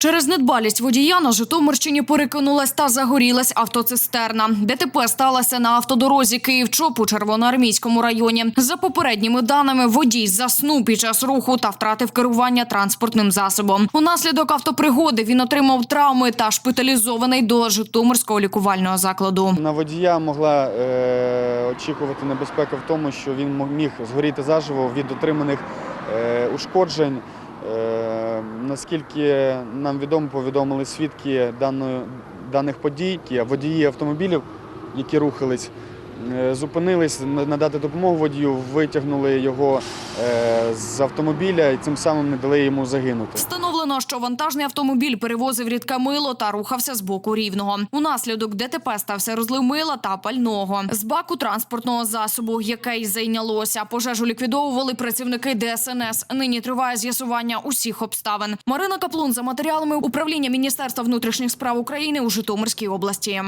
Через недбалість водія на Житомирщині перекинулась та загорілась автоцистерна. ДТП сталося на автодорозі Київ-Чоп у Червоноармійському районі. За попередніми даними, водій заснув під час руху та втратив керування транспортним засобом. Унаслідок автопригоди він отримав травми та шпиталізований до Житомирського лікувального закладу. На водія могла е, очікувати небезпека в тому, що він міг згоріти заживо від отриманих е, ушкоджень. Е, наскільки нам відомо, повідомили свідки даної, даних подій, водії автомобілів, які рухались, зупинились на- надати допомогу водію, витягнули його е, з автомобіля і цим самим не дали йому загинути. Встановлено, що вантажний автомобіль перевозив рідке мило та рухався з боку рівного. Унаслідок ДТП стався розлив мила та пального з баку транспортного засобу, яке й зайнялося. Пожежу ліквідовували працівники ДСНС. Нині триває з'ясування усіх обставин. Марина Каплун за матеріалами управління Міністерства внутрішніх справ України у Житомирській області.